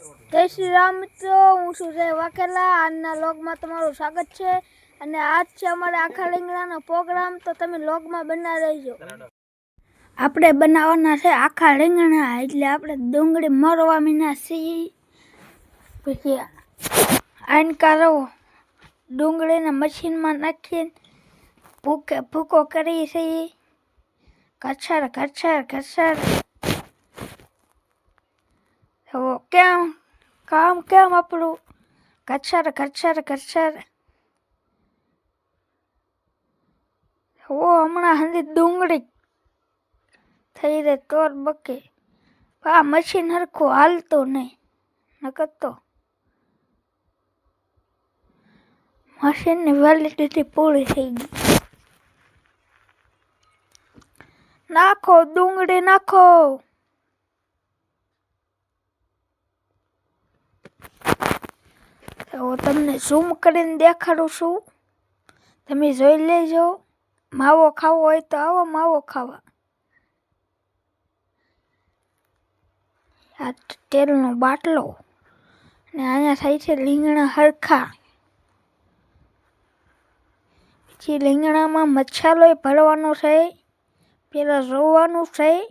જય શ્રી રામ મિત્રો, હું છું જય વાઘેલા. આજના લોગમાં તમારું સ્વાગત છે અને આજ છે અમારે આખા રીંગણાનો પ્રોગ્રામ તો તમે લોગમાં બના રહેજો. આપણે બનાવવાના છે આખા રીંગણા, એટલે આપણે ડુંગળી મરવા મીના સી પછી આનકારો ડુંગળીને મશીનમાં નાખીને ભૂકે ભૂકો કરી છીએ. કચર કચર કચર તો કેમ? કામ કેમ આપણું? કચર કચર કચર ઓ હમણાં હંદી ડુંગળી થઈ રે તોર બકે. આ મશીન હરખું હાલતું નહીં, નકર તો મશીનની વેલિડિટી પૂરી થઈ ગઈ. નાખો, ડુંગળી નાખો. તો તમને ઝૂમ કરીને દેખાડું છું. તમે જોઈ લેજો. માવો ખાવો હોય તો આવો માવો ખાવા. આ તેલનો બાટલો. ને અહીંયા થાય છે લીંગણા હરખા. પછી લીંગણામાં મચ્છાલોય ભરવાનો છે. પેલા જોવાનું છે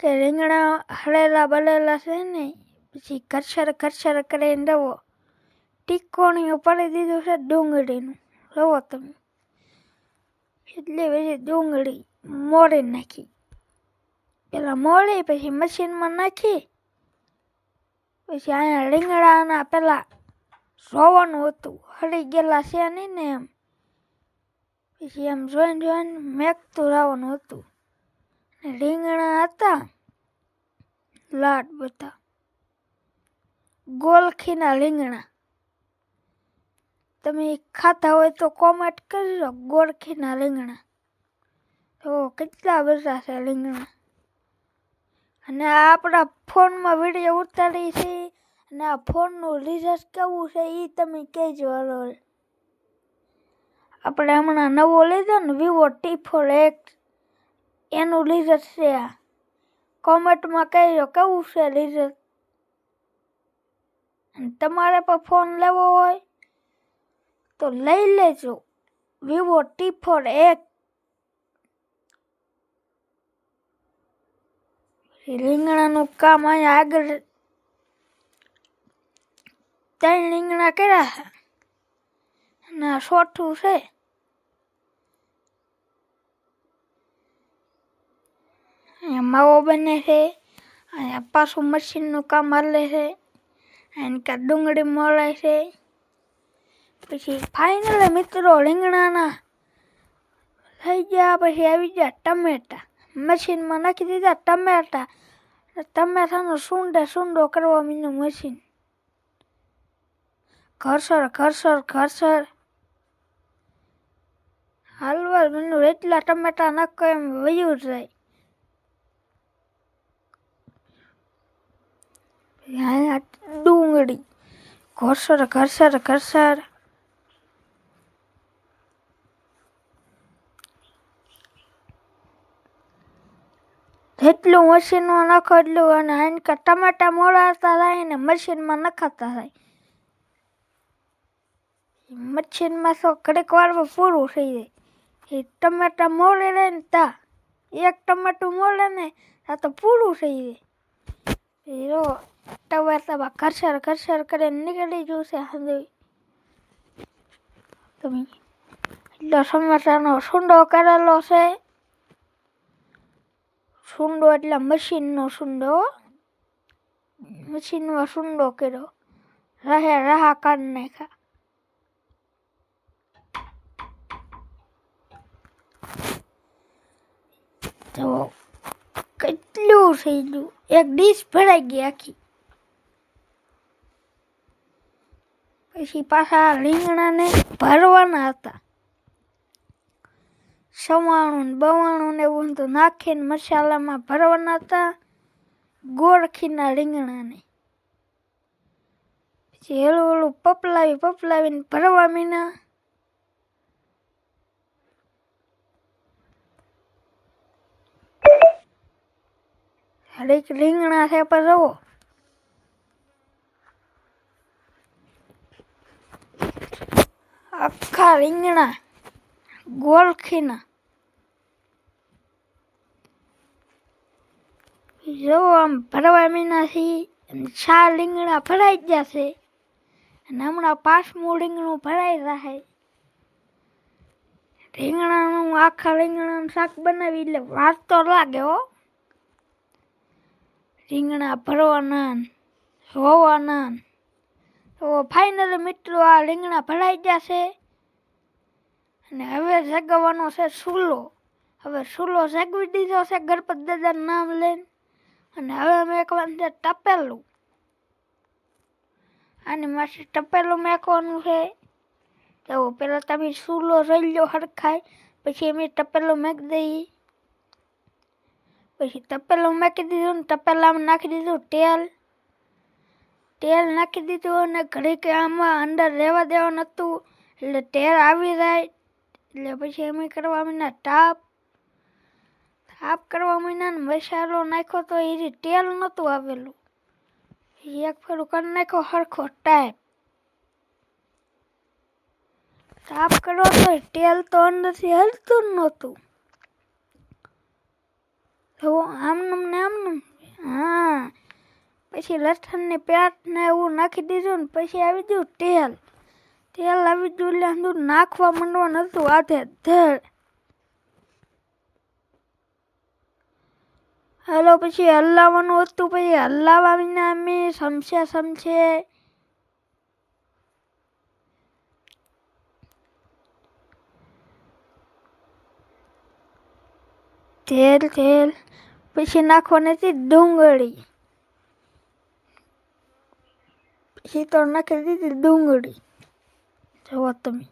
કે રીંગણા હળેલા બળેલા છે ને, પછી કરછર કરછર કરીને રવો ટીકોણીઓ પાડી દીધું છે ડુંગળીનું. રવો તમે. એટલે પછી ડુંગળી મોળી નાખી. પેલા મોળી, પછી મશીનમાં નાખી. પછી અહીંયા રીંગણાના પેલા જોવાનું હતું. હળી ગયેલા છે નહીં ને એમ. પછી એમ જોઈને જોઈને મેકતું રહેવાનું હતું. રીંગણા હતા. લાડ બધા. ગોલખીના રીંગણા. તમે ખાતા હોય તો કોમેન્ટ કરજો. ગોળખીના રીંગણા. તો કેટલા બધા છે રીંગણા? અને આપણા ફોનમાં વીડિયો ઉતારી છે. અને આ ફોનનું રિઝલ્ટ કેવું છે એ તમે કહેજો હરોલ આપણે હમણાં નવો લીધો ને વિવો ટી ફોર એક્સ એનું રિઝલ્ટ છે આ. કોમેન્ટમાં કહેજો કેવું છે રિઝલ્ટ તમારે પણ ફોન લેવો હોય તો લઈ લેજો. વિવો ટી ફોર એક રીંગણાનું કામ અહીંયા આગળ ત્રણ રીંગણા કર્યા છે. અને આ ચોથું છે. અહીંયા માવો બને છે. અહીંયા પાછું મશીનનું કામ હાલે છે. એની કાં ડુંગળી મળે છે. પછી ફાઇનલ મિત્રો રીંગણાના થઈ ગયા, પછી આવી ગયા ટમેટા. મશીનમાં નાખી દીધા ટમેટા. ટમેટાનો સૂંડે સૂંડો કરવા મીનું મશીન. ઘરસર ઘરસર ઘરસર. હાલવાર મીનું એટલા ટમેટા નાખો એમ વયું જાય. ડુંગળી. ઘરસર ઘરસર ઘરસર. જેટલું મશીનમાં નાખો એટલું અને હાનકા ટમાટા મોળાતા થાય ને મશીનમાં નખાતા થાય. મશીનમાં તો ઘડીક વારમાં પૂરું થઈ જાય. એ ટમાટા મોળે રહે ને તા. એક ટમાટું મોળે ને આ તો પૂરું થઈ જાય. રો ટમાટામાં ઘરસર ઘરસર કરીને નીકળી જશે હંધી તમે એટલો ટમાટાનો સૂંડો કરેલો છે. સૂંડો એટલે મશીનનો સુંડો મશીનમાં સુંડો કર્યો. રહે, રાહા કાઢ નાખ્યા. તો કેટલું થઈ ગયું? એક ડીશ ભરાઈ ગઈ આખી. પછી પાછા રીંગણાને ભરવાના હતા. સવાણું ને બવાણું ને એવું તો નાખીને મસાલામાં ભરવાના હતા. ગોળખીના રીંગણાને. પછી હેલું હેલું પપલાવી પપલાવીને ભરવા મીના. હરેક રીંગણા છે પર જવો આખા રીંગણા ગોળખીના. જો આમ ભરવા મહિનાથી છા રીંગણા ભરાઈ છે. અને હમણાં પાંચમું રીંગણું ભરાઈ રહે. રીંગણાનું આખા રીંગણાનું શાક બનાવી એટલે વાત તો લાગે હો. રીંગણા ભરવાના ને ધોવાના તો ફાઇનલ મિત્રો આ રીંગણા ભરાઈ છે. અને હવે સગવાનો છે સૂલો હવે સૂલો સગવી દીધો છે ગણપત દાદાનું નામ લઈને. અને હવે મેકવાનું છે તપેલું. અને માથે ટપેલું મેકવાનું છે. તો પહેલાં તમે સૂલો રહી લો હરખાય, પછી અમે ટપેલું મેક દઈએ. પછી તપેલું મેકી દીધું ને તપેલામાં નાખી દીધું તેલ. તેલ નાખી દીધું અને ઘડીક આમાં અંદર રહેવા દેવાનું હતું. એટલે તેલ આવી જાય. એટલે પછી અમે કરવા તાપ તાપ કરવા મહિના ને મસાલો નાખ્યો તો એ તેલ નહોતું આવેલું. એક ફેરું કરી નાખ્યો સરખો ટાઈપ સાફ કરો તો તેલ તો અંદરથી હલતું જ નહોતું. તો આમનું ને આમનું, હા. પછી લસણની પેટ ને એવું નાખી દીધું ને પછી આવી ગયું તેલ. તેલ આવી ગયું એટલે અંદર નાખવા માંડવાનું હતું આધે ધડ હાલો, પછી હલાવવાનું હતું, પછી હલાવા વિના અમે સમસ્યા સમસે તેલ તેલ, પછી નાખવાની હતી ડુંગળી. પછી તો નાખી દીધી ડુંગળી. જુઓ તમે.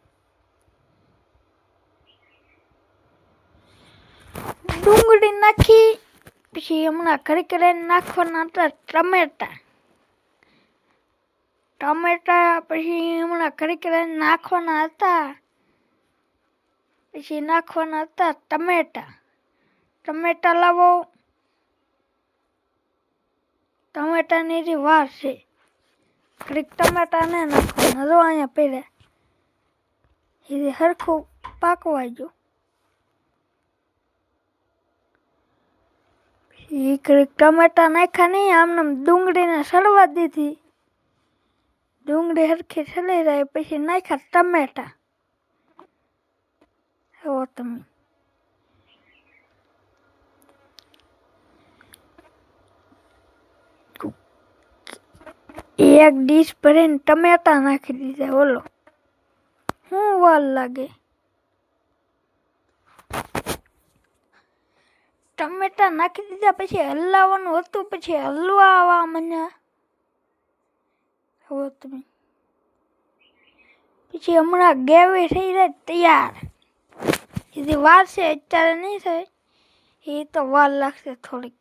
ડુંગળી નાખી. પછી હમણાં ઘડી કરીને નાખવાના હતા ટમેટા. ટમેટા પછી હમણાં ઘડી કરીને નાખવાના હતા. પછી નાખવાના હતા ટમેટા. ટમેટા લાવો. ટમેટાની જે વાર છે, ઘડીક ટમેટા ને નાખવાના. જો અહીંયા પહેલાં એ સરખું પાકવા જો. એ ટમેટા નાખ્યા નહીં, આમને આમ ડુંગળીને સળવા દીધી. ડુંગળી હરખી સળી રહી, પછી નાખ્યા ટમેટા. એવો તમે. એક ડીશ ભરીને ટમેટા નાખી દીધા બોલો શું વાર લાગે? ટમેટા નાખી દીધા, પછી હલાવવાનું હતું, પછી હલવા આવવા મને. હવે તમે પછી હમણાં ગેવી થઈ જાય તૈયાર. એથી વાર છે, અત્યારે નહીં થાય. એ તો વાર લાગશે થોડીક.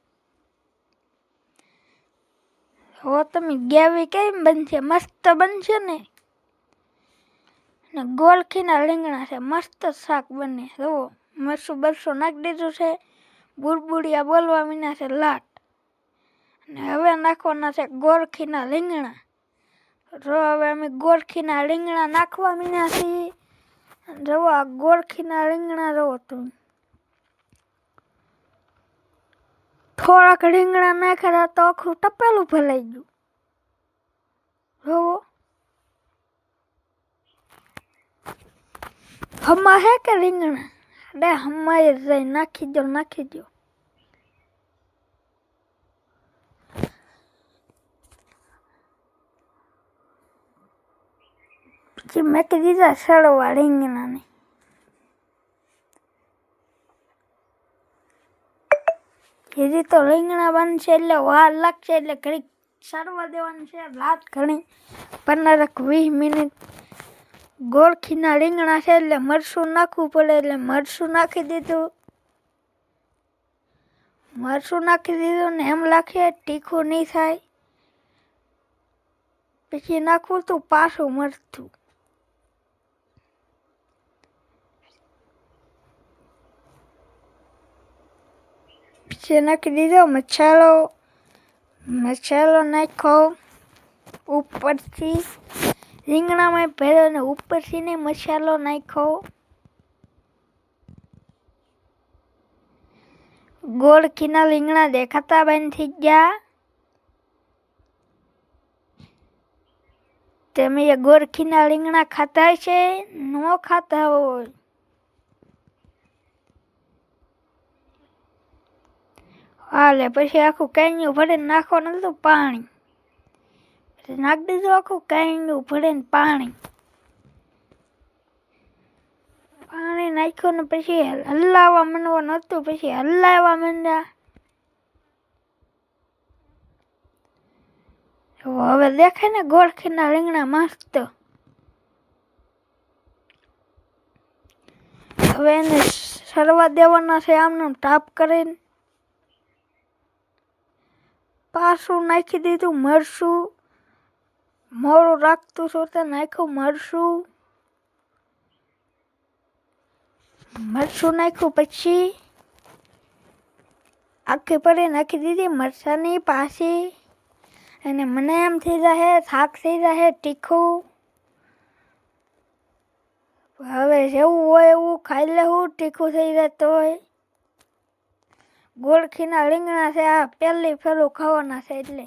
હવે તમે ગેવી કેમ બનશે? મસ્ત બનશે ને? ને ગોળખીના રીંગણા છે, મસ્ત શાક બને. જુઓ મરસું બરસું નાખી દીધું છે. બુરબુડિયા બોલવા મીના છે લાટ. અને હવે નાખવાના છે ગોળખીના રીંગણા. જો હવે અમે ગોળખીના રીંગણા નાખવા મીના છીએ. જુઓ આ ગોળખીના રીંગણા રહો તું થોડાક રીંગણા નાખ્યા તો આખું ટપેલું ભલાઈ ગયું. જોવો હમા હે કે રીંગણા? બે હમાય જાય નાખી દો નાખી દો પછી મેં દીધા સળવા રીંગણાને હજી તો રીંગણા બનશે એટલે વાર લાગશે એટલે ઘડીક સરવા દેવાનું છે રાત ઘણી પંદરક વીસ મિનિટ ગોળખીના રીંગણા છે એટલે મરચું નાખવું પડે એટલે મરચું નાખી દીધું. મરચું નાખી દીધું ને એમ લાગે તીખું નહીં થાય. પછી નાખવું તો પાછું મરચું. પછી નાખી દીધો મસાલો. મસાલો નાખો ઉપરથી. રીંગણામાં ભર્યો ને ઉપરથી ને મસાલો નાખ્યો. ગોળ ખીના રીંગણા દેખાતા બંધ થઈ ગયા. તમે એ ગોરખીના રીંગણા ખાતા છે ન ખાતા હોય. હાલે, પછી આખું કાંઈયું ભરીને નાખવાનું હતું પાણી. નાખી દીધું આખું કાંઈયું ભરીને પાણી. પાણી નાખ્યું ને પછી હલાવવા માંડવાનું નહોતું પછી હલાવવા માંડ્યા. હવે દેખાય ને ગોળખીના રીંગણા મસ્ત. હવે એને સરવા દેવાના છે આમનું ટાપ કરીને. પાછું નાખી દીધું મરસું મોડું રાખતું છું તો નાખ્યું, મરસું. મરસું નાખ્યું પછી આખી પડી નાખી દીધી મરચાંની પાછી અને મને એમ થઈ જાય શાક થઈ જાહે, તીખું. હવે જેવું હોય એવું ખાઈ લેવું, તીખું થઈ જતું હોય ગોળખીના રીંગણા છે આ, પહેલી ફેરું ખાવાના છે એટલે.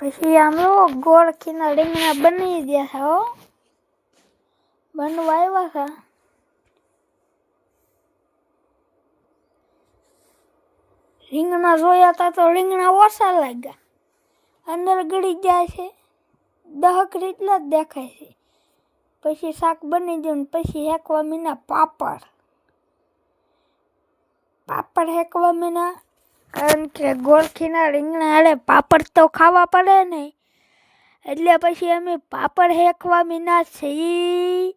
પછી આમ ગોળખીના રીંગણા બની ગયા છે, હો. બનવા આવ્યા છે. રીંગણા જોયા હતા તો રીંગણા ઓછા લાગ્યા. અંદર ગળી જાય છે, દહક રીતના જ દેખાય છે. પછી શાક બની ગયું પછી હેકવા મીના પાપડ. પાપડ હેકવા મીના કારણ કે ગોળખીના રીંગણા હાલે પાપડ તો ખાવા પડે ને. એટલે પછી અમે પાપડ હેકવા મીના છીએ.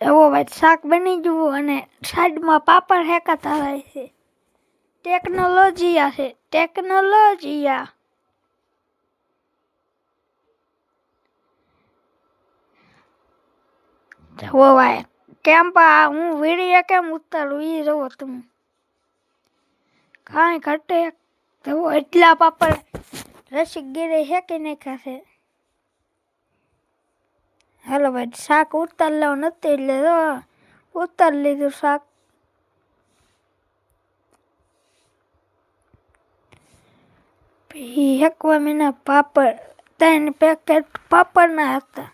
એવો ભાઈ, શાક બની ગયું અને સાઈડમાં પાપડ હેકાતા હોય છે. ટેકનોલોજીયા છે, ટેકનોલોજીયા. જવો ભાઈ. કેમ પા, હું વીડીએ કેમ ઉતારું એ જવો તમે. કાંઈ ઘટે જવો, એટલા પાપડ હે કે નહીં ખાશે હાલો ભાઈ, શાક ઉતાર લેવું નથી એટલે તો ઉતાર લીધું શાક. હેકવા મહિના પાપડ, ત્રણ પેકેટ પાપડના હતા.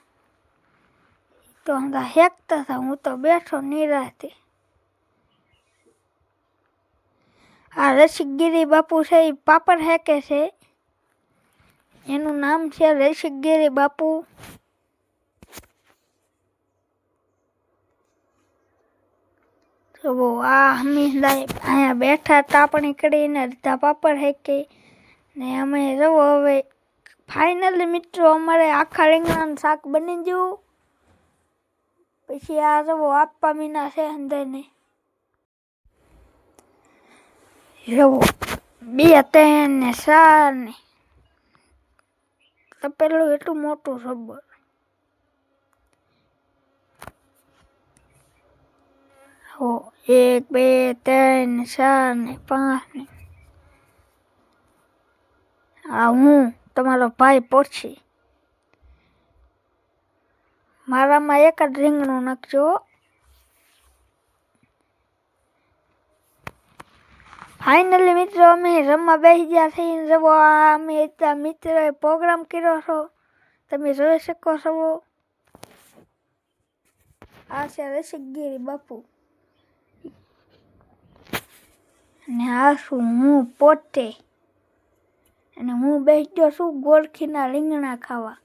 તો અંદર હેકતા હતા હું તો બેઠો નિરાતે. આ રસિકગીરી બાપુ છે એ પાપડ હેકે છે. એનું નામ છે રસિકગીરી બાપુ. તો આ હમીરદાય અહીંયા બેઠા તાપણી કરીને અડધા પાપડ હેકે. ને અમે જવો હવે ફાઇનલી મિત્રો, અમારે આખા રીંગણાનું શાક બની ગયું. પછી આ જવો આપવા મીના છે અંદરને જવો બે ત્રણ ને ચાર ને. તપેલું એટલું મોટું રબર. હો એક, બે, ત્રણ, ચાર ને પાંચ ને. આ હું, તમારો ભાઈ પોછી મારામાં એક જ રીંગણું નાખજો. ફાઇનલી મિત્રો, અમે રમવા બેસી ગયા થઈને આ અમે ત્યાં મિત્રોએ પ્રોગ્રામ કર્યો છો તમે જોઈ શકો છો. આ છે રસિકગીરી બાપુ. અને આ છું હું પોતે. અને હું બેસી ગયો છું ગોળખીના રીંગણા ખાવા.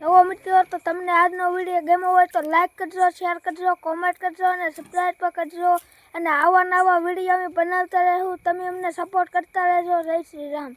નવો મિત્રો, તો તમને આજનો વીડિયો ગમ્યો હોય તો લાઈક કરજો શેર કરજો કોમેન્ટ કરજો અને સબસ્ક્રાઈબ પણ કરજો. અને આવા નવા વીડિયો અમે બનાવતા રહેવું તમે અમને સપોર્ટ કરતા રહેજો. જય શ્રી રામ.